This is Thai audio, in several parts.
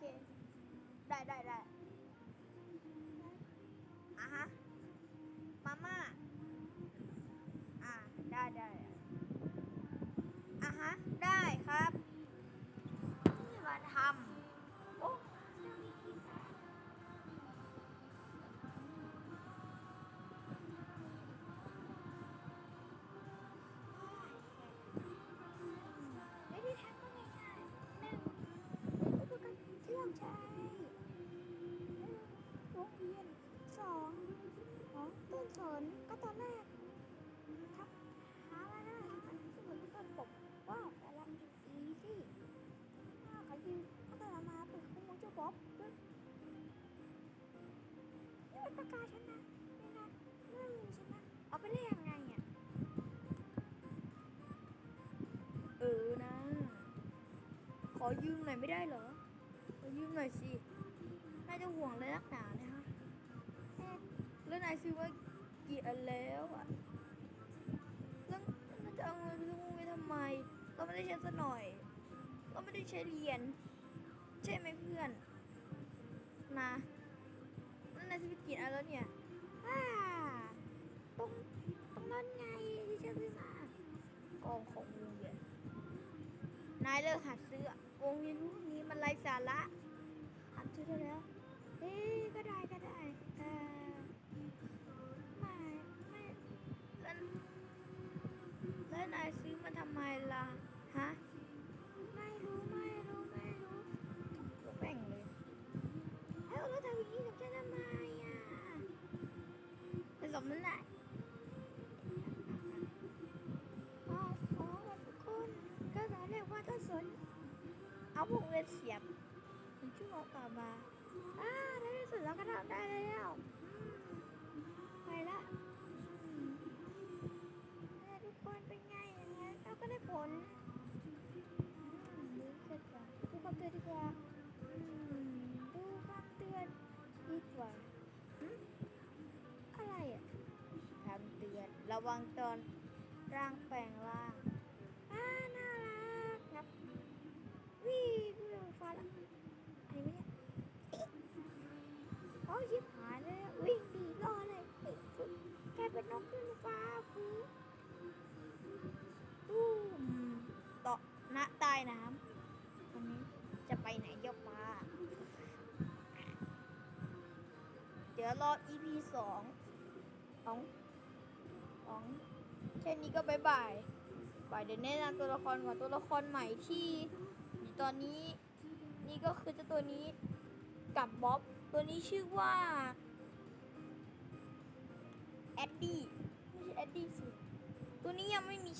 ค ได้ได้ได้อะฮะ ใช่โรงเรียนสองขอต้นสนก็ตอนแรกทับหามาหน้ามันที่เหมือนต้นปกว้าวแต่ละอีสิอ้าเขายืนก็ตอนมาเปิดข้อมูลเจ้าบ๊อบด้วยนี่เป็นปากกาฉันะนี่นะเรื่องฉันนะเอาไปได้ยังไงอะเออนะ ขอยืมหน่อยไม่ได้เหรอ ขอยืมหน่อยสินายจะห่วงอะไรนักหนาเนี่ยฮะแล้วนายซื้อมากี่อันแล้วอะแล้วนายจะเอาเงินไปซื้อมาทำไม เราไม่ได้ใช้ซะหน่อย เราไม่ได้ใช้เรียน ใช่ไหมเพื่อนนะแล้วนายซื้อไปกี่อันแล้วเนี่ยอ่าตรงตรงนั้นไงที่ฉันซื้อมากองของโรงเรียนนายเลิกหัดซื้ออะโรงเรียนาระหัดซื้อได้แล้วเอ๊ก็ได้ก็ได้เออไม่ไม่แล้วแล้วนายซื้อมาทำไมล่ะฮะไม่รู้ไม่รู้ไม่รู้ก็แบ่งเลยเอ้าแล้วทำอย่างนี้กับฉันทำไมอะผสมนั่นแหละอ๋อทุกคนก็ตอนแรกว่าต้นสนเอาวงเล็บเสียบ มันชั่วโมงต่อมาอ่าในที่สุดเราก็ทำได้แล้วไปละทุกคนเป็นไงอย่างเงี้ยเราก็ได้ผลดูคำเตือนดีกว่าดูคำเตือนดีกว่าอืมอะไรอะคำเตือนระวังตอนร่างแปลงร่าง เป็นนกขึ้นฟ้าฟูตู้อืมต่อณใต้น้ำวันนี้จะไปไหนเจ้าปลาเดี๋ยวรอ EP สองของของแค่นี้ก็บายบายบายเดี๋ยวแนะนำตัวละครก่อนตัวละครใหม่ที่ตอนนี้นี่ก็คือจ้าตัวนี้กับบ๊อบ ตัวนี้ชื่อว่า แอดดี้ไม่ใช่แอดดี้สิตัวนี้ยังไม่มี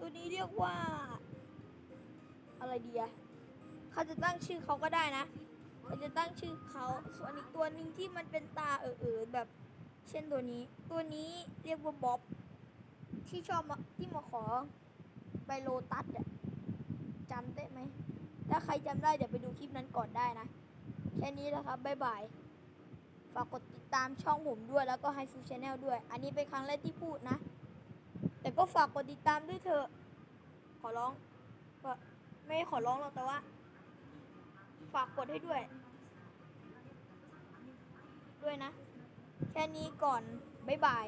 ตัวนี้เรียกว่า อะไรดีอะเขาจะตั้งชื่อเขาก็ได้นะเขาจะตั้งชื่อเขาส่วนอีกตัวหนึ่งที่มันเป็นตาเออๆแบบ เช่นตัวนี้ ตัวนี้เรียกว่าบ๊อบที่ชอบมาที่มาขอไปโลตัสอะจำได้ไหม ถ้าใครจำได้เดี๋ยวไปดูคลิปนั้นก่อนได้นะ แค่นี้แล้วครับ บ๊ายบาย ฝากกดติดตามช่องผมด้วยแล้วก็ไฮฟูชาแนลด้วย อันนี้เป็นครั้งแรกที่พูดนะ แต่ก็ฝากกดติดตามด้วยเถอะ ขอร้องก็ไม่ขอร้องหรอกแต่ว่า ฝากกดให้ด้วย ด้วยนะ แค่นี้ก่อน บ๊ายบาย